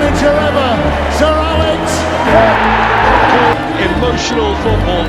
manager ever, Sir Alex. Emotional football.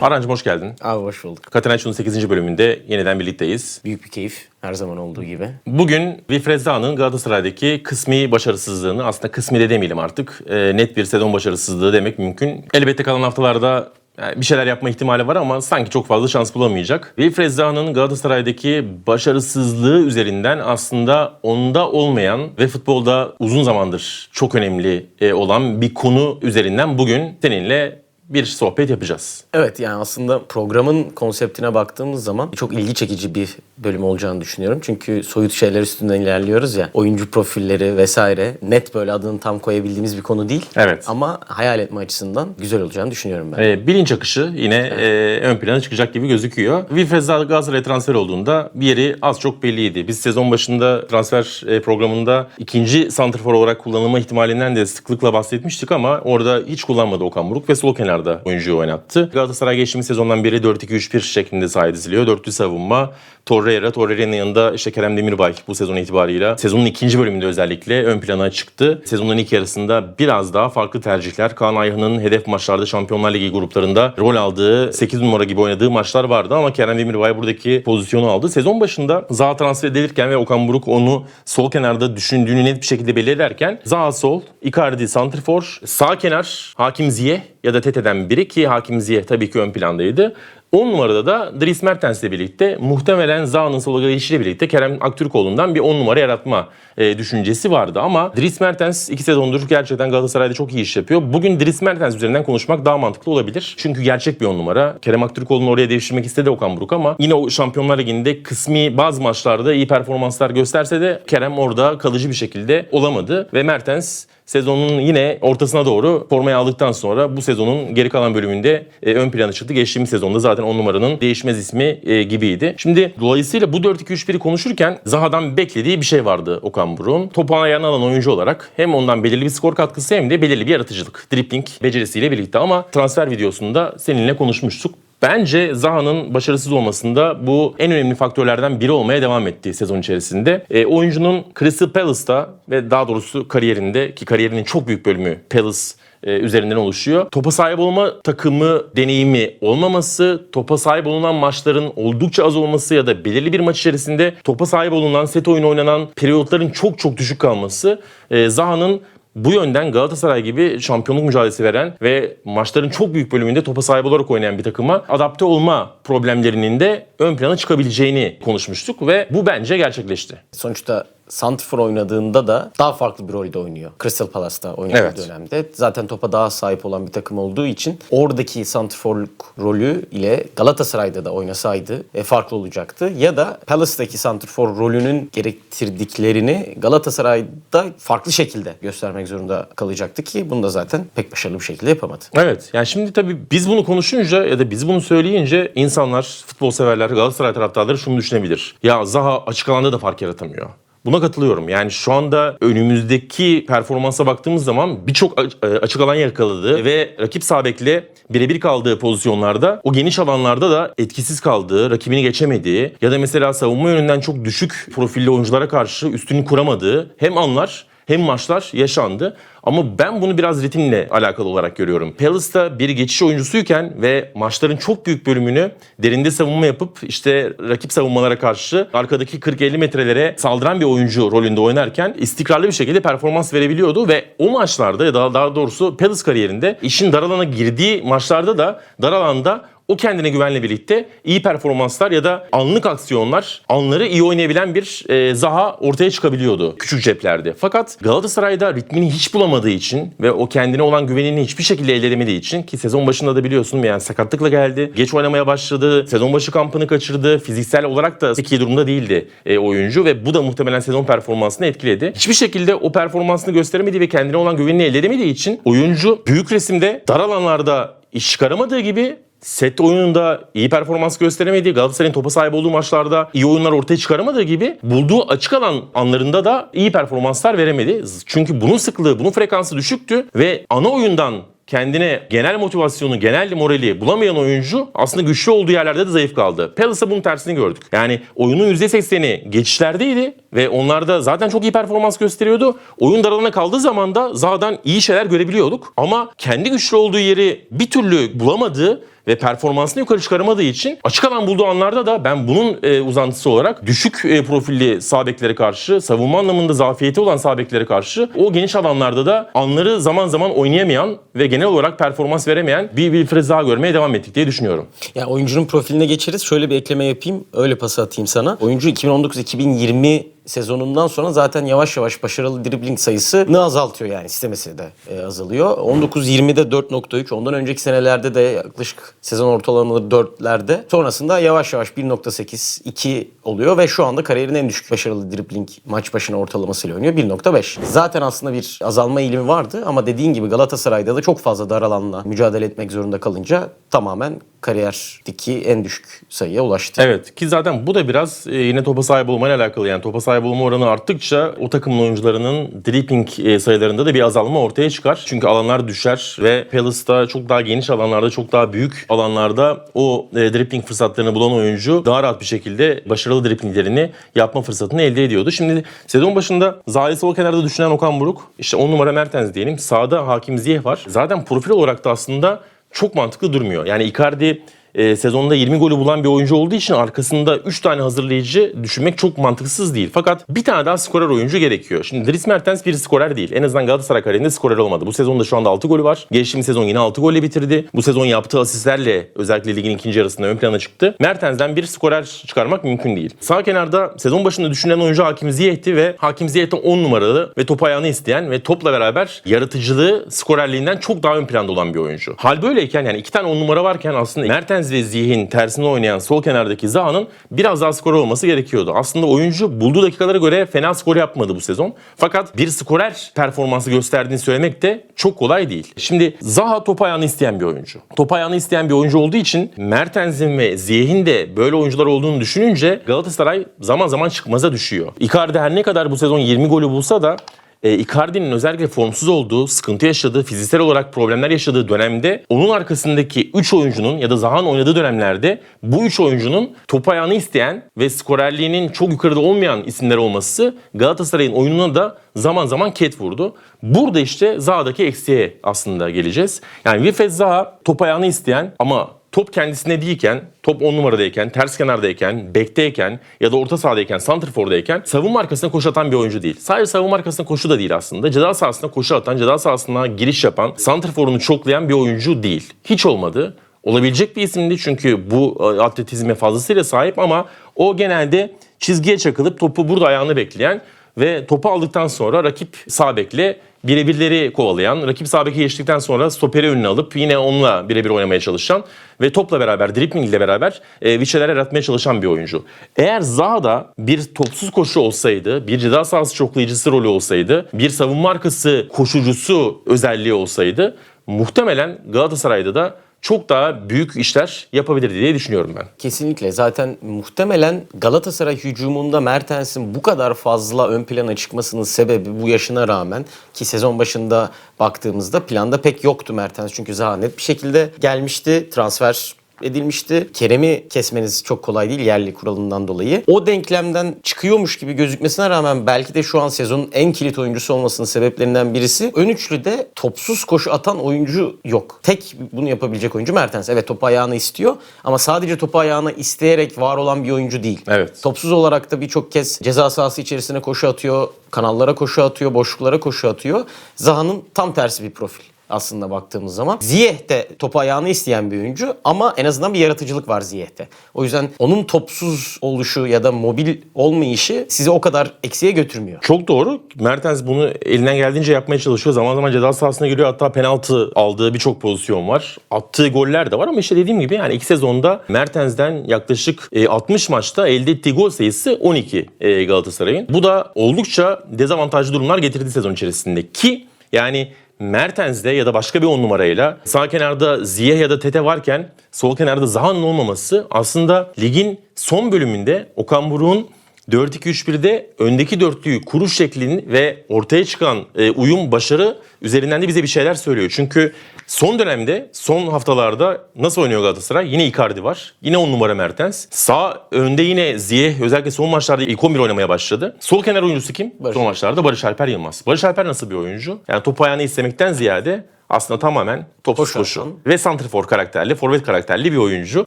Arancım hoş geldin. Abi hoş bulduk. Catenaccio'nun 8. bölümünde yeniden birlikteyiz. Büyük bir keyif her zaman olduğu gibi. Bugün Wilfred Zaha'nın Galatasaray'daki kısmi başarısızlığını, aslında kısmi de demeyelim artık, e, net bir sezon başarısızlığı demek mümkün. Elbette kalan haftalarda yani bir şeyler yapma ihtimali var ama sanki çok fazla şans bulamayacak. Wilfred Zaha'nın Galatasaray'daki başarısızlığı üzerinden aslında onda olmayan ve futbolda uzun zamandır çok önemli e, olan bir konu üzerinden bugün seninle bir sohbet yapacağız. Evet yani aslında programın konseptine baktığımız zaman çok ilgi çekici bir bölüm olacağını düşünüyorum. Çünkü soyut şeyler üstünden ilerliyoruz ya. Oyuncu profilleri vesaire net böyle adını tam koyabildiğimiz bir konu değil. Evet. Ama hayal etme açısından güzel olacağını düşünüyorum ben. E, bilinç akışı yine e, ön plana çıkacak gibi gözüküyor. Wilfred Zaha Galatasaray'a transfer olduğunda bir yeri az çok belliydi. Biz sezon başında transfer e, programında ikinci santrfor olarak kullanılma ihtimalinden de sıklıkla bahsetmiştik ama orada hiç kullanmadı Okan Buruk ve sol kenarda oyuncuyu oynattı. Galatasaray geçtiğimiz sezondan beri 4-2-3-1 şeklinde sahaya diziliyor. Dörtlü savunma, Torreira, Torreira'nın yanında işte Kerem Demirbay bu sezon itibarıyla sezonun ikinci bölümünde özellikle ön plana çıktı. Sezonun ilk yarısında biraz daha farklı tercihler. Kaan Ayhan'ın hedef maçlarda Şampiyonlar Ligi gruplarında rol aldığı 8 numara gibi oynadığı maçlar vardı ama Kerem Demirbay buradaki pozisyonu aldı. Sezon başında Zaha transfer edilirken ve Okan Buruk onu sol kenarda düşündüğünü net bir şekilde belli ederken Zaha sol, Icardi santrfor, sağ kenar Hakim Ziyeh ya da Tete'den biri ki Hakim Ziyeh tabii ki ön plandaydı. 10 numarada da Dries Mertens'le birlikte muhtemelen Zaha'nın sola gelişiyle birlikte Kerem Aktürkoğlu'ndan bir 10 numara yaratma e, düşüncesi vardı. Ama Dries Mertens 2 sezondur gerçekten Galatasaray'da çok iyi iş yapıyor. Bugün Dries Mertens üzerinden konuşmak daha mantıklı olabilir. Çünkü gerçek bir 10 numara. Kerem Aktürkoğlu'nu oraya devşirmek istedi Okan Buruk ama yine o Şampiyonlar Ligi'nde kısmi bazı maçlarda iyi performanslar gösterse de Kerem orada kalıcı bir şekilde olamadı. Ve Mertens sezonun yine ortasına doğru formayı aldıktan sonra bu sezonun geri kalan bölümünde e, ön plana çıktı. Geçtiğimiz sezonda zaten 10 numaranın değişmez ismi e, gibiydi. Şimdi dolayısıyla bu 4-2-3-1'i konuşurken Zaha'dan beklediği bir şey vardı Okan Buruk'un. Topu ayağına alan oyuncu olarak hem ondan belirli bir skor katkısı hem de belirli bir yaratıcılık. Dribbling becerisiyle birlikte ama transfer videosunda seninle konuşmuştuk. Bence Zaha'nın başarısız olmasında bu en önemli faktörlerden biri olmaya devam etti sezon içerisinde. E, oyuncunun Crystal Palace'ta ve daha doğrusu kariyerinde ki kariyerinin çok büyük bölümü Palace e, üzerinden oluşuyor. Topa sahip olma takımı deneyimi olmaması, topa sahip olunan maçların oldukça az olması ya da belirli bir maç içerisinde topa sahip olunan, set oyunu oynanan periyotların çok çok düşük kalması e, Zaha'nın bu yönden Galatasaray gibi şampiyonluk mücadelesi veren ve maçların çok büyük bölümünde topa sahip olarak oynayan bir takıma adapte olma problemlerinin de ön plana çıkabileceğini konuşmuştuk ve bu bence gerçekleşti. Sonuçta Santrfor oynadığında da daha farklı bir rolde oynuyor. Crystal Palace'ta oynadığı Evet. dönemde. Zaten topa daha sahip olan bir takım olduğu için oradaki santrforluk rolü ile Galatasaray'da da oynasaydı e, farklı olacaktı. Ya da Palace'daki santrfor rolünün gerektirdiklerini Galatasaray'da farklı şekilde göstermek zorunda kalacaktı ki bunu da zaten pek başarılı bir şekilde yapamadı. Evet. Yani şimdi tabii biz bunu konuşunca ya da biz bunu söyleyince insanlar, futbol severler, Galatasaray taraftarları şunu düşünebilir. Ya Zaha açık alanda da fark yaratamıyor. Buna katılıyorum. Yani şu anda önümüzdeki performansa baktığımız zaman birçok e, açık alan yakaladı ve rakip sağ bekle birebir kaldığı pozisyonlarda o geniş alanlarda da etkisiz kaldığı, rakibini geçemediği ya da mesela savunma yönünden çok düşük profilli oyunculara karşı üstünü kuramadığı hem anlar hem maçlar yaşandı. Ama ben bunu biraz ritimle alakalı olarak görüyorum. Palace'da bir geçiş oyuncusuyken ve maçların çok büyük bölümünü derinde savunma yapıp işte rakip savunmalara karşı arkadaki 40-50 metrelere saldıran bir oyuncu rolünde oynarken istikrarlı bir şekilde performans verebiliyordu ve o maçlarda ya da daha doğrusu Palace kariyerinde işin dar alana girdiği maçlarda da dar alanda o kendine güvenle birlikte iyi performanslar ya da anlık aksiyonlar, anları iyi oynayabilen bir e, Zaha ortaya çıkabiliyordu küçük ceplerde. Fakat Galatasaray'da ritmini hiç bulamadığı için ve o kendine olan güvenini hiçbir şekilde elde edemediği için ki sezon başında da biliyorsun yani sakatlıkla geldi. Geç oynamaya başladı. Sezon başı kampını kaçırdı. Fiziksel olarak da iyi durumda değildi e, oyuncu ve bu da muhtemelen sezon performansını etkiledi. Hiçbir şekilde o performansını gösteremediği ve kendine olan güvenini elde edemediği için oyuncu büyük resimde dar alanlarda iş çıkaramadığı gibi set oyununda iyi performans gösteremediği, Galatasaray'ın topa sahip olduğu maçlarda iyi oyunlar ortaya çıkaramadığı gibi bulduğu açık alan anlarında da iyi performanslar veremedi. Çünkü bunun sıklığı, bunun frekansı düşüktü ve ana oyundan kendine genel motivasyonu, genel morali bulamayan oyuncu aslında güçlü olduğu yerlerde de zayıf kaldı. Palace'da bunun tersini gördük. Yani oyunun %80'i geçişlerdeydi ve onlarda zaten çok iyi performans gösteriyordu. Oyun daralana kaldığı zaman da Zaha'dan iyi şeyler görebiliyorduk. Ama kendi güçlü olduğu yeri bir türlü bulamadığı ve performansını yukarı çıkaramadığı için açık alan bulduğu anlarda da ben bunun e, uzantısı olarak düşük e, profilli sağ beklere karşı, savunma anlamında zafiyeti olan sağ beklere karşı o geniş alanlarda da anları zaman zaman oynayamayan ve genel olarak performans veremeyen bir Wilfred Zaha görmeye devam ettik diye düşünüyorum. Ya oyuncunun profiline geçeriz. Şöyle bir ekleme yapayım. Öyle pas atayım sana. Oyuncu 2019-2020 sezonundan sonra zaten yavaş yavaş başarılı dribbling sayısını azaltıyor yani istemesi de e, azalıyor. 19-20'de 4.3 ondan önceki senelerde de yaklaşık sezon ortalamaları 4'lerde. Sonrasında yavaş yavaş 1.8 2 oluyor ve şu anda kariyerin en düşük başarılı dribbling maç başına ortalamasıyla oynuyor 1.5. Zaten aslında bir azalma eğilimi vardı ama dediğin gibi Galatasaray'da da çok fazla dar alanla mücadele etmek zorunda kalınca tamamen kariyerdeki en düşük sayıya ulaştı. Evet ki zaten bu da biraz e, yine topa sahip olmayla alakalı. Yani topa sahip olma oranı arttıkça o takımın oyuncularının dribbling e, sayılarında da bir azalma ortaya çıkar. Çünkü alanlar düşer ve Palace'da çok daha geniş alanlarda, çok daha büyük alanlarda o e, dribbling fırsatlarını bulan oyuncu daha rahat bir şekilde başarılı dribblinglerini yapma fırsatını elde ediyordu. Şimdi sezon başında Zaha'yı sol kenarda düşünen Okan Buruk, işte 10 numara Mertens diyelim. Sağda Hakim Ziyeh var. Zaten profil olarak da aslında çok mantıklı durmuyor. Yani Icardi e, sezonda 20 golü bulan bir oyuncu olduğu için arkasında 3 tane hazırlayıcı düşünmek çok mantıksız değil. Fakat bir tane daha skorer oyuncu gerekiyor. Şimdi Dries Mertens bir skorer değil. En azından Galatasaray kariyerinde skorer olmadı. Bu sezonda şu anda 6 golü var. Geçtiğimiz sezon yine 6 golle bitirdi. Bu sezon yaptığı asistlerle özellikle ligin ikinci yarısında ön plana çıktı. Mertens'den bir skorer çıkarmak mümkün değil. Sağ kenarda sezon başında düşünülen oyuncu Hakim Ziyeh'ti ve Hakim Ziyeh'te 10 numaralı ve top ayağını isteyen ve topla beraber yaratıcılığı, skorerliğinden çok daha ön planda olan bir oyuncu. Hal böyleyken yani iki tane 10 numara varken aslında Mertens ve Ziyeh'in tersine oynayan sol kenardaki Zaha'nın biraz daha skor olması gerekiyordu. Aslında oyuncu bulduğu dakikalara göre fena skor yapmadı bu sezon. Fakat bir skorer performansı gösterdiğini söylemek de çok kolay değil. Şimdi Zaha top ayağını isteyen bir oyuncu. Top ayağını isteyen bir oyuncu olduğu için Mertens'in ve Ziyeh'in de böyle oyuncular olduğunu düşününce Galatasaray zaman zaman çıkmaza düşüyor. Icardi her ne kadar bu sezon 20 golü bulsa da e, Icardi'nin özellikle formsuz olduğu, sıkıntı yaşadığı, fiziksel olarak problemler yaşadığı dönemde onun arkasındaki 3 oyuncunun ya da Zaha'nın oynadığı dönemlerde bu 3 oyuncunun top ayağını isteyen ve skorerliğinin çok yukarıda olmayan isimler olması Galatasaray'ın oyununa da zaman zaman ket vurdu. Burada işte Zaha'daki eksiğe aslında geleceğiz. Yani Wilfred Zaha top ayağını isteyen ama top kendisine değilken, top 10 numaradayken, ters kenardayken, bekteyken ya da orta sahadayken, santrfordayken savunma arkasına koşu atan bir oyuncu değil. Sadece savunma arkasına koşu da değil aslında. Ceza sahasına koşu atan, ceza sahasına giriş yapan, santrforunu çoklayan bir oyuncu değil. Hiç olmadı. Olabilecek bir isimdi çünkü bu e, atletizme fazlasıyla sahip ama o genelde çizgiye çakılıp topu burada ayağını bekleyen ve topu aldıktan sonra rakip sağ bekle birebirleri kovalayan, rakip sağ beke geçtikten sonra stoperi önüne alıp yine onunla birebir oynamaya çalışan ve topla beraber, dribbling ile beraber e, bir şeyler yaratmaya çalışan bir oyuncu. Eğer Zaha'da bir topsuz koşu olsaydı, bir ceza sahası çoklayıcısı rolü olsaydı, bir savunma arkası koşucusu özelliği olsaydı muhtemelen Galatasaray'da da çok daha büyük işler yapabilirdi diye düşünüyorum ben. Kesinlikle. Zaten muhtemelen Galatasaray hücumunda Mertens'in bu kadar fazla ön plana çıkmasının sebebi bu yaşına rağmen ki sezon başında baktığımızda planda pek yoktu Mertens. Çünkü Zaha net bir şekilde gelmişti. Transfer edilmişti. Kerem'i kesmeniz çok kolay değil yerli kuralından dolayı. O denklemden çıkıyormuş gibi gözükmesine rağmen belki de şu an sezonun en kilit oyuncusu olmasının sebeplerinden birisi ön üçlüde topsuz koşu atan oyuncu yok. Tek bunu yapabilecek oyuncu Mertens. Evet topu ayağına istiyor ama sadece topu ayağına isteyerek var olan bir oyuncu değil. Evet. Topsuz olarak da birçok kez ceza sahası içerisine koşu atıyor, kanallara koşu atıyor, boşluklara koşu atıyor. Zaha'nın tam tersi bir profil aslında baktığımız zaman. Ziyeh de topu ayağını isteyen bir oyuncu ama en azından bir yaratıcılık var Ziyeh'te. O yüzden onun topsuz oluşu ya da mobil olmayışı sizi o kadar eksiye götürmüyor. Çok doğru. Mertens bunu elinden geldiğince yapmaya çalışıyor. Zaman zaman ceza sahasına giriyor. Hatta penaltı aldığı birçok pozisyon var. Attığı goller de var ama işte dediğim gibi yani iki sezonda Mertens'den yaklaşık e, 60 maçta elde ettiği gol sayısı 12 e, Galatasaray'ın. Bu da oldukça dezavantajlı durumlar getirdi sezon içerisinde ki yani Mertens'de ya da başka bir on numarayla sağ kenarda Ziyeh ya da Tete varken sol kenarda Zaha'nın olmaması aslında ligin son bölümünde Okan Buruk'un 4-2-3-1'de öndeki dörtlüyü kuruş şeklinin ve ortaya çıkan e, uyum başarı üzerinden de bize bir şeyler söylüyor. Çünkü son dönemde son haftalarda nasıl oynuyor Galatasaray? Yine Icardi var. Yine 10 numara Mertens. Sağ önde yine Ziyeh özellikle son maçlarda ilk 11 oynamaya başladı. Sol kenar oyuncusu kim? Barış. Son maçlarda Barış Alper Yılmaz. Barış Alper nasıl bir oyuncu? Yani topu ayağını istemekten ziyade aslında tamamen topsuz Koşu. Ve santrfor karakterli, forvet karakterli bir oyuncu.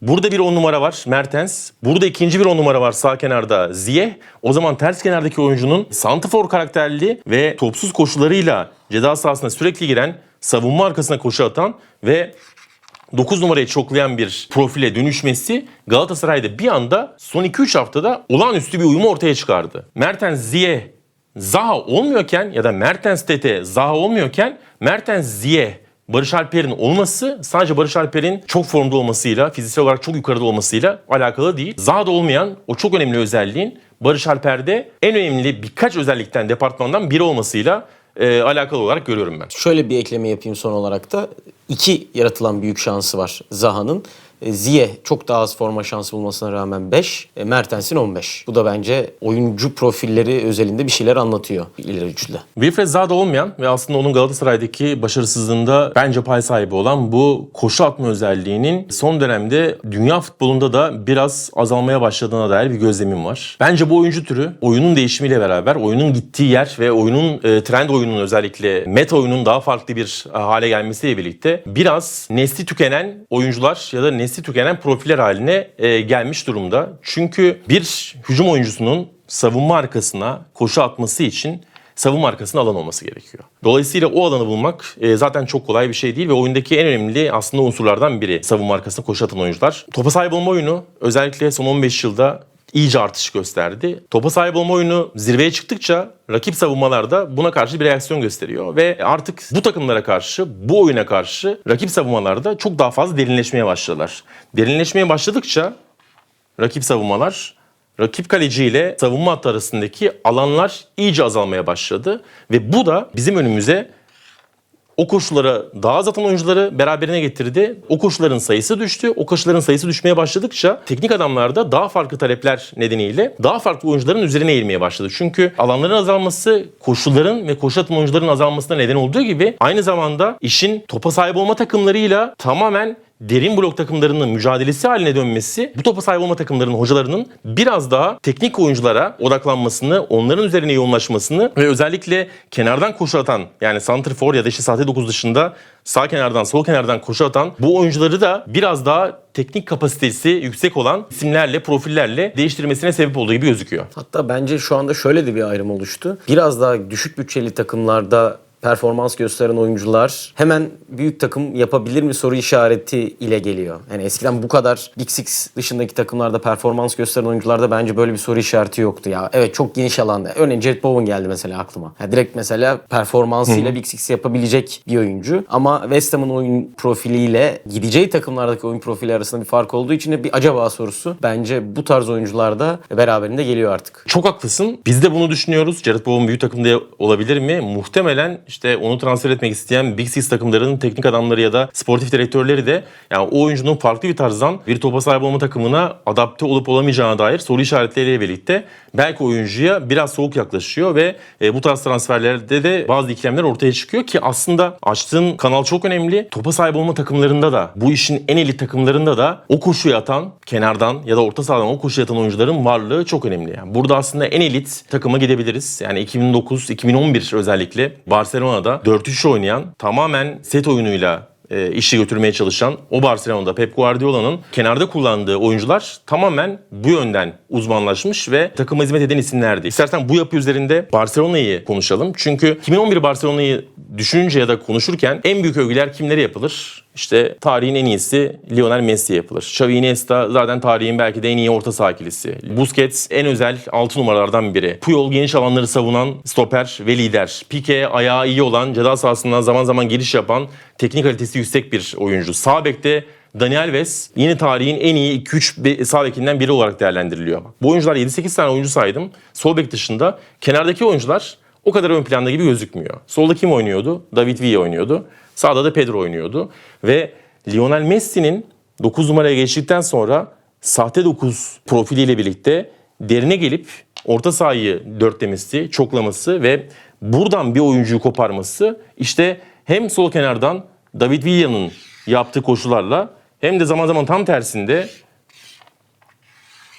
Burada bir 10 numara var Mertens. Burada ikinci bir 10 numara var sağ kenarda Ziyeh. O zaman ters kenardaki oyuncunun santrfor karakterli ve topsuz koşularıyla ceza sahasına sürekli giren, savunma arkasına koşu atan ve 9 numarayı çoklayan bir profile dönüşmesi Galatasaray'da bir anda son 2-3 haftada olağanüstü bir uyumu ortaya çıkardı. Mertens, Ziyeh, Zaha olmuyorken ya da Mertens, Tete, Zaha olmuyorken Mertens, Ziyeh, Barış Alper'in olması sadece Barış Alper'in çok formda olmasıyla, fiziksel olarak çok yukarıda olmasıyla alakalı değil. Zaha'da olmayan o çok önemli özelliğin Barış Alper'de en önemli birkaç özellikten, departmandan biri olmasıyla e, alakalı olarak görüyorum ben. Şöyle bir ekleme yapayım son olarak da. iki yaratılan büyük şansı var Zaha'nın. E, Ziye çok daha az forma şansı bulmasına rağmen 5, e, Mertens'in 15. Bu da bence oyuncu profilleri özelinde bir şeyler anlatıyor ileri üçlüde. Wilfred Zaha olmayan ve aslında onun Galatasaray'daki başarısızlığında bence pay sahibi olan bu koşu atma özelliğinin son dönemde dünya futbolunda da biraz azalmaya başladığına dair bir gözlemim var. Bence bu oyuncu türü oyunun değişimiyle beraber oyunun gittiği yer ve oyunun e, trend oyunun özellikle meta oyunun daha farklı bir e, hale gelmesiyle birlikte biraz nesli tükenen oyuncular ya da nesli tükenen profiller haline e, gelmiş durumda. Çünkü bir hücum oyuncusunun savunma arkasına koşu atması için savunma arkasında alan olması gerekiyor. Dolayısıyla o alanı bulmak e, zaten çok kolay bir şey değil ve oyundaki en önemli aslında unsurlardan biri savunma arkasında koşu atan oyuncular. Topa sahip olma oyunu özellikle son 15 yılda iyice artış gösterdi. Topa sahip olma oyunu zirveye çıktıkça rakip savunmalarda buna karşı bir reaksiyon gösteriyor ve artık bu takımlara karşı, bu oyuna karşı rakip savunmalarda çok daha fazla derinleşmeye başladılar. Derinleşmeye başladıkça rakip savunmalar rakip kaleci ile savunma hattı arasındaki alanlar iyice azalmaya başladı ve bu da bizim önümüze o koşullara daha az atan oyuncuları beraberine getirdi. O koşuların sayısı düştü. O koşuların sayısı düşmeye başladıkça teknik adamlarda daha farklı talepler nedeniyle daha farklı oyuncuların üzerine eğilmeye başladı. Çünkü alanların azalması koşulların ve koşu atan oyuncuların azalmasına neden olduğu gibi aynı zamanda işin topa sahip olma takımlarıyla tamamen derin blok takımlarının mücadelesi haline dönmesi bu topa sahip olma takımlarının hocalarının biraz daha teknik oyunculara odaklanmasını, onların üzerine yoğunlaşmasını ve özellikle kenardan koşu atan yani santrfor ya da işte sahte 9 dışında sağ kenardan sol kenardan koşu atan bu oyuncuları da biraz daha teknik kapasitesi yüksek olan isimlerle, profillerle değiştirmesine sebep olduğu gibi gözüküyor. Hatta bence şu anda şöyle de bir ayrım oluştu. Biraz daha düşük bütçeli takımlarda performans gösteren oyuncular hemen büyük takım yapabilir mi soru işareti ile geliyor. Yani eskiden bu kadar Big Six dışındaki takımlarda performans gösteren oyuncularda bence böyle bir soru işareti yoktu ya. Evet çok geniş alanda. Örneğin Jared Bowen geldi mesela aklıma. Ya direkt mesela performansıyla Big Six yapabilecek bir oyuncu. Ama West Ham'ın oyun profiliyle gideceği takımlardaki oyun profili arasında bir fark olduğu için de bir acaba sorusu bence bu tarz oyuncularda beraberinde geliyor artık. Çok haklısın. Biz de bunu düşünüyoruz. Jared Bowen büyük takımda olabilir mi? Muhtemelen işte onu transfer etmek isteyen Big Six takımlarının teknik adamları ya da sportif direktörleri de yani o oyuncunun farklı bir tarzdan bir topa sahip olma takımına adapte olup olamayacağına dair soru işaretleriyle birlikte belki oyuncuya biraz soğuk yaklaşıyor ve e, bu tarz transferlerde de bazı ikilemler ortaya çıkıyor ki aslında açtığın kanal çok önemli. Topa sahip olma takımlarında da bu işin en elit takımlarında da o koşuyu atan kenardan ya da orta sahadan o koşuyu atan oyuncuların varlığı çok önemli. Yani burada aslında en elit takıma gidebiliriz. Yani 2009-2011 özellikle Barcelona'da 4-3 oynayan tamamen set oyunuyla e, işi götürmeye çalışan o Barcelona'da Pep Guardiola'nın kenarda kullandığı oyuncular tamamen bu yönden uzmanlaşmış ve takıma hizmet eden isimlerdi. İstersen bu yapı üzerinde Barcelona'yı konuşalım. Çünkü 2011 Barcelona'yı düşününce ya da konuşurken en büyük övgüler kimlere yapılır? İşte tarihin en iyisi Lionel Messi'ye yapılır. Xavi Iniesta zaten tarihin belki de en iyi orta saha. Busquets en özel 6 numaralardan biri. Puyol geniş alanları savunan stoper ve lider. Pique ayağı iyi olan, ceza sahasından zaman zaman giriş yapan, teknik kalitesi yüksek bir oyuncu. Sağ bekte Daniel Alves yeni tarihin en iyi 2-3 sağ bekinden biri olarak değerlendiriliyor. Bu oyuncular 7-8 tane oyuncu saydım. Sol bek dışında kenardaki oyuncular o kadar ön planda gibi gözükmüyor. Solda kim oynuyordu? David Villa oynuyordu. Sağda da Pedro oynuyordu. Ve Lionel Messi'nin 9 numaraya geçtikten sonra sahte 9 profiliyle birlikte derine gelip orta sahayı dörtlemesi, çoklaması ve buradan bir oyuncuyu koparması işte hem sol kenardan David Villa'nın yaptığı koşularla hem de zaman zaman tam tersinde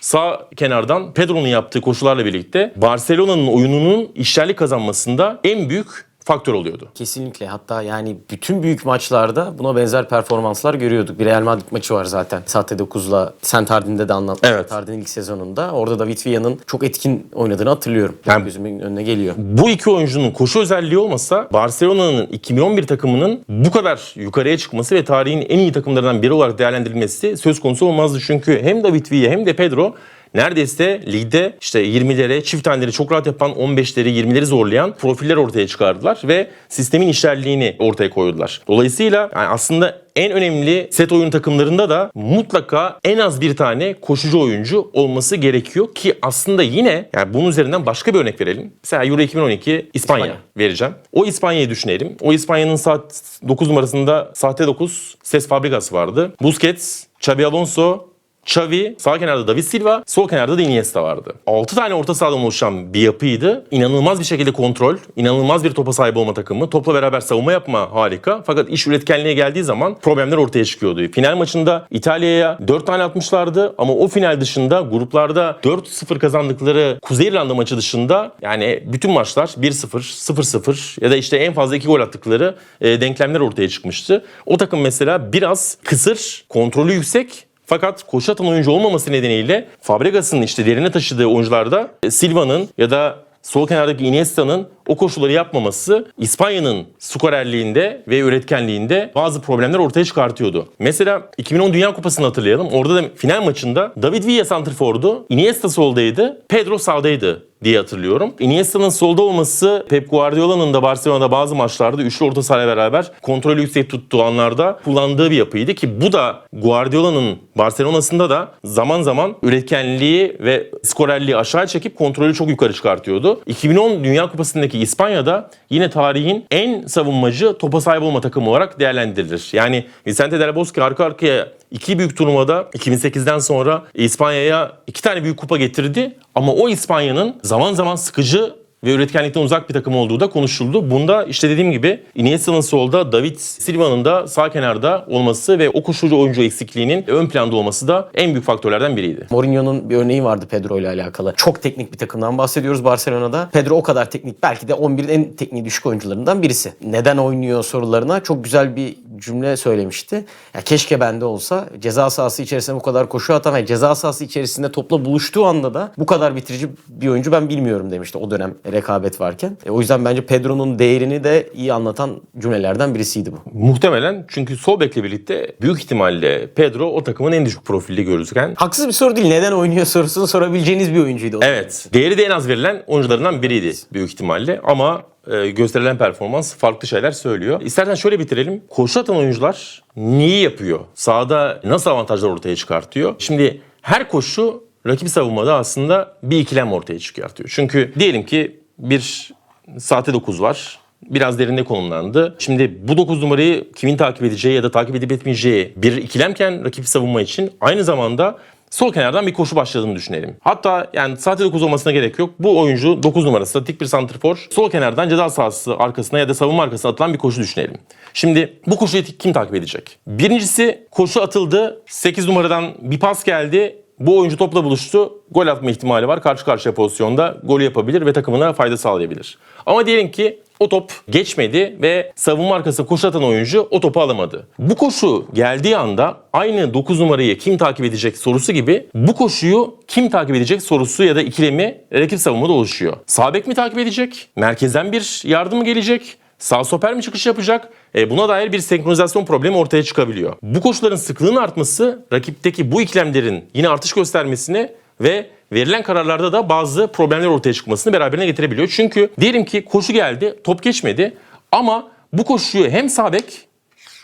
sağ kenardan Pedro'nun yaptığı koşularla birlikte Barcelona'nın oyununun işlerlik kazanmasında en büyük faktör oluyordu. Kesinlikle. Hatta yani bütün büyük maçlarda buna benzer performanslar görüyorduk. Bir Real Madrid maçı var zaten. Sahte 9'la Saint Ardin'de de anlattık. Evet. Saint Ardin ilk sezonunda. Orada David Villa'nın çok etkin oynadığını hatırlıyorum. Yani- Gözümün önüne geliyor. Bu iki oyuncunun koşu özelliği olmasa Barcelona'nın 2011 takımının bu kadar yukarıya çıkması ve tarihin en iyi takımlarından biri olarak değerlendirilmesi söz konusu olmazdı. Çünkü hem David Villa hem de Pedro neredeyse ligde işte 20'lere, çift taneleri çok rahat yapan 15'leri, 20'leri zorlayan profiller ortaya çıkardılar ve sistemin işlerliğini ortaya koydular. Dolayısıyla yani aslında en önemli set oyun takımlarında da mutlaka en az bir tane koşucu oyuncu olması gerekiyor ki aslında yine yani bunun üzerinden başka bir örnek verelim. Mesela Euro 2012 İspanya, İspanya. vereceğim. O İspanya'yı düşünelim. O İspanya'nın saat 9 numarasında sahte 9 Ses Fabregas vardı. Busquets, Xabi Alonso, Xavi, sağ kenarda David Silva, sol kenarda da Iniesta vardı. 6 tane orta sahadan oluşan bir yapıydı. İnanılmaz bir şekilde kontrol, inanılmaz bir topa sahip olma takımı. Topla beraber savunma yapma harika. Fakat iş üretkenliğe geldiği zaman problemler ortaya çıkıyordu. Final maçında İtalya'ya 4 tane atmışlardı ama o final dışında gruplarda 4-0 kazandıkları Kuzey İrlanda maçı dışında yani bütün maçlar 1-0, 0-0 ya da işte en fazla 2 gol attıkları e, denklemler ortaya çıkmıştı. O takım mesela biraz kısır, kontrolü yüksek fakat koşu atan oyuncu olmaması nedeniyle Fabregas'ın işte derine taşıdığı oyuncularda e, Silva'nın ya da sol kenardaki Iniesta'nın o koşuları yapmaması İspanya'nın skorerliğinde ve üretkenliğinde bazı problemler ortaya çıkartıyordu. Mesela 2010 Dünya Kupası'nı hatırlayalım. Orada da final maçında David Villa santrfordu, Iniesta soldaydı, Pedro sağdaydı diye hatırlıyorum. Iniesta'nın solda olması Pep Guardiola'nın da Barcelona'da bazı maçlarda üçlü orta sahayla beraber kontrolü yüksek tuttuğu anlarda kullandığı bir yapıydı ki bu da Guardiola'nın Barcelona'sında da zaman zaman üretkenliği ve skorerliği aşağı çekip kontrolü çok yukarı çıkartıyordu. 2010 Dünya Kupası'ndaki İspanya'da yine tarihin en savunmacı topa sahip olma takımı olarak değerlendirilir. Yani Vicente Del Bosque arka arkaya iki büyük turnuvada 2008'den sonra İspanya'ya iki tane büyük kupa getirdi. Ama o İspanya'nın zaman zaman sıkıcı ve üretkenlikten uzak bir takım olduğu da konuşuldu. Bunda işte dediğim gibi Iniesta'nın solda, David Silva'nın da sağ kenarda olması ve o koşucu oyuncu eksikliğinin ön planda olması da en büyük faktörlerden biriydi. Mourinho'nun bir örneği vardı Pedro ile alakalı. Çok teknik bir takımdan bahsediyoruz Barcelona'da. Pedro o kadar teknik. Belki de 11'in en tekniği düşük oyuncularından birisi. Neden oynuyor sorularına çok güzel bir cümle söylemişti. Ya keşke bende olsa ceza sahası içerisinde bu kadar koşu atan ve ceza sahası içerisinde topla buluştuğu anda da bu kadar bitirici bir oyuncu ben bilmiyorum demişti o dönem rekabet varken. E, o yüzden bence Pedro'nun değerini de iyi anlatan cümlelerden birisiydi bu. Muhtemelen çünkü sol bekle birlikte büyük ihtimalle Pedro o takımın en düşük profilde gözüken Haksız bir soru değil. Neden oynuyor sorusunu sorabileceğiniz bir oyuncuydu. o. Evet. Değeri de en az verilen oyuncularından biriydi büyük ihtimalle ama e, gösterilen performans farklı şeyler söylüyor. İstersen şöyle bitirelim. Koşu atan oyuncular neyi yapıyor? Sahada nasıl avantajlar ortaya çıkartıyor? Şimdi her koşu rakip savunmada aslında bir ikilem ortaya çıkartıyor. Çünkü diyelim ki bir sahte 9 var. Biraz derinde konumlandı. Şimdi bu 9 numarayı kimin takip edeceği ya da takip edip etmeyeceği bir ikilemken rakip savunma için aynı zamanda sol kenardan bir koşu başladığını düşünelim. Hatta yani sahte 9 olmasına gerek yok. Bu oyuncu 9 numarası dik bir santrfor. Sol kenardan ceza sahası arkasına ya da savunma arkasına atılan bir koşu düşünelim. Şimdi bu koşuyu kim takip edecek? Birincisi koşu atıldı. 8 numaradan bir pas geldi. Bu oyuncu topla buluştu. Gol atma ihtimali var. Karşı karşıya pozisyonda golü yapabilir ve takımına fayda sağlayabilir. Ama diyelim ki o top geçmedi ve savunma arkasına koşu atan oyuncu o topu alamadı. Bu koşu geldiği anda aynı 9 numarayı kim takip edecek sorusu gibi bu koşuyu kim takip edecek sorusu ya da ikilemi rakip savunmada oluşuyor. Sağ bek mi takip edecek? Merkezden bir yardım mı gelecek? Sağ stoper mi çıkış yapacak? E, buna dair bir senkronizasyon problemi ortaya çıkabiliyor. Bu koşulların sıklığının artması rakipteki bu ikilemlerin yine artış göstermesine ve verilen kararlarda da bazı problemler ortaya çıkmasını beraberine getirebiliyor. Çünkü diyelim ki koşu geldi, top geçmedi ama bu koşuyu hem sağ bek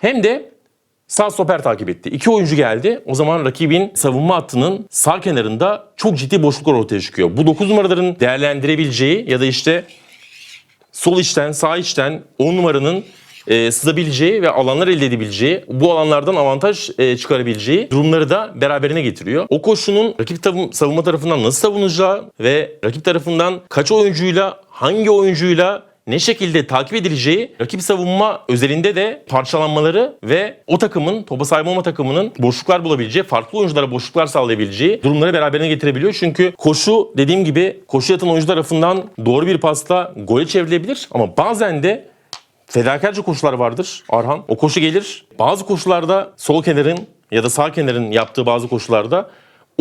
hem de sağ stoper takip etti. İki oyuncu geldi. O zaman rakibin savunma hattının sağ kenarında çok ciddi boşluklar ortaya çıkıyor. Bu 9 numaraların değerlendirebileceği ya da işte sol içten, sağ içten 10 numaranın e, sızabileceği ve alanlar elde edebileceği, bu alanlardan avantaj e, çıkarabileceği durumları da beraberine getiriyor. O koşunun rakip savunma tarafından nasıl savunacağı ve rakip tarafından kaç oyuncuyla, hangi oyuncuyla ne şekilde takip edileceği rakip savunma özelinde de parçalanmaları ve o takımın, topa sahip olma takımının boşluklar bulabileceği, farklı oyunculara boşluklar sağlayabileceği durumları beraberine getirebiliyor. Çünkü koşu dediğim gibi koşu yatan oyuncu tarafından doğru bir pasla gole çevrilebilir ama bazen de fedakarca koşular vardır Arhan. O koşu gelir. Bazı koşularda sol kenarın ya da sağ kenarın yaptığı bazı koşularda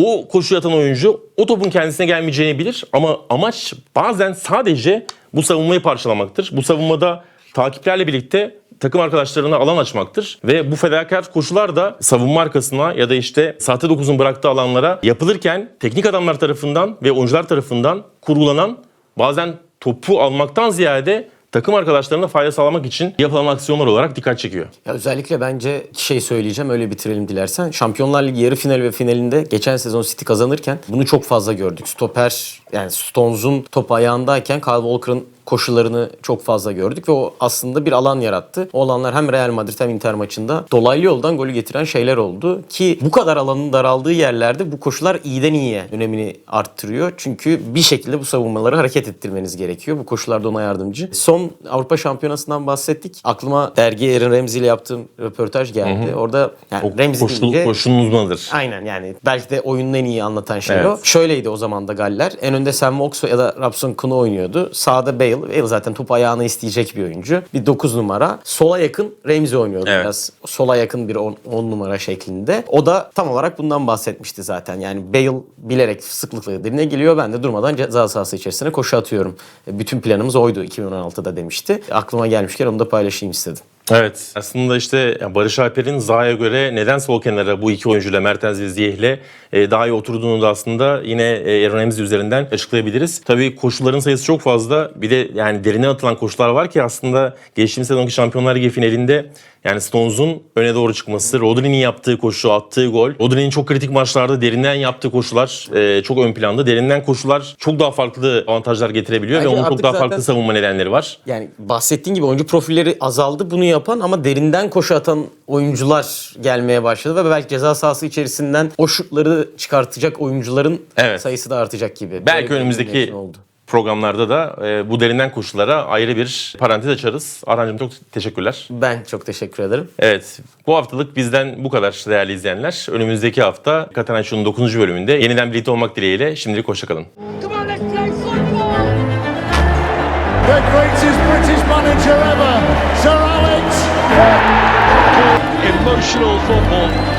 o koşu atan oyuncu o topun kendisine gelmeyeceğini bilir ama amaç bazen sadece bu savunmayı parçalamaktır. Bu savunmada takiplerle birlikte takım arkadaşlarına alan açmaktır ve bu fedakar koşular da savunma arkasına ya da işte sahte dokuzun bıraktığı alanlara yapılırken teknik adamlar tarafından ve oyuncular tarafından kurgulanan bazen topu almaktan ziyade takım arkadaşlarına fayda sağlamak için yapılan aksiyonlar olarak dikkat çekiyor. Ya özellikle bence şey söyleyeceğim öyle bitirelim dilersen. Şampiyonlar Ligi yarı final ve finalinde geçen sezon City kazanırken bunu çok fazla gördük. Stoper yani Stones'un top ayağındayken Kyle Walker'ın koşularını çok fazla gördük ve o aslında bir alan yarattı. O alanlar hem Real Madrid hem Inter maçında dolaylı yoldan golü getiren şeyler oldu ki bu kadar alanın daraldığı yerlerde bu koşular iyiden iyiye önemini arttırıyor. Çünkü bir şekilde bu savunmaları hareket ettirmeniz gerekiyor. Bu koşular da ona yardımcı. Son Avrupa Şampiyonası'ndan bahsettik. Aklıma dergi Erin Ramsey ile yaptığım röportaj geldi. Orada yani O koşu, deyince- koşunun uzmanıdır. Aynen yani belki de oyunun en iyi anlatan şey Evet. o. Şöyleydi o zaman da Galler. En önde Sam Vokes ya da Robson Kuno oynuyordu. Sağda Bale. Bale zaten top ayağına isteyecek bir oyuncu. Bir 9 numara. Sola yakın Ramsey oynuyordu Evet. biraz. Sola yakın bir 10 numara şeklinde. O da tam olarak bundan bahsetmişti zaten. Yani Bale bilerek sıklıkla derine geliyor. Ben de durmadan ceza sahası içerisine koşu atıyorum. E, Bütün planımız oydu 2016'da demişti. Aklıma gelmişken onu da paylaşayım istedim. Evet. Aslında işte Barış Alper'in Zaha'ya göre neden sol kenara bu iki oyuncuyla Mertens ve Ziyeh'le e, daha iyi oturduğunu da aslında yine e, Aaron Ramsey üzerinden açıklayabiliriz. Tabii koşuların sayısı çok fazla. Bir de yani derine atılan koşular var ki aslında geçtiğimiz sezonki Şampiyonlar Ligi finalinde yani Stones'un öne doğru çıkması, Rodri'nin yaptığı koşu, attığı gol. Rodri'nin çok kritik maçlarda derinden yaptığı koşular e, çok ön planda. Derinden koşular çok daha farklı avantajlar getirebiliyor Bence ve onun çok daha zaten- farklı savunma nedenleri var. Yani bahsettiğin gibi oyuncu profilleri azaldı bunu yapan ama derinden koşu atan oyuncular gelmeye başladı ve belki ceza sahası içerisinden o şutları çıkartacak oyuncuların Evet. sayısı da artacak gibi. Böyle Belki bir önümüzdeki oldu. Programlarda da e, bu derinden koşullara ayrı bir parantez açarız. Arhancığım çok teşekkürler. Ben çok teşekkür ederim. Evet bu haftalık bizden bu kadar değerli izleyenler. Önümüzdeki hafta Katana Show'un 9. bölümünde yeniden birlikte olmak dileğiyle şimdilik hoşçakalın. Come on, let's play football! The greatest British manager ever, Sir Alex emotional football.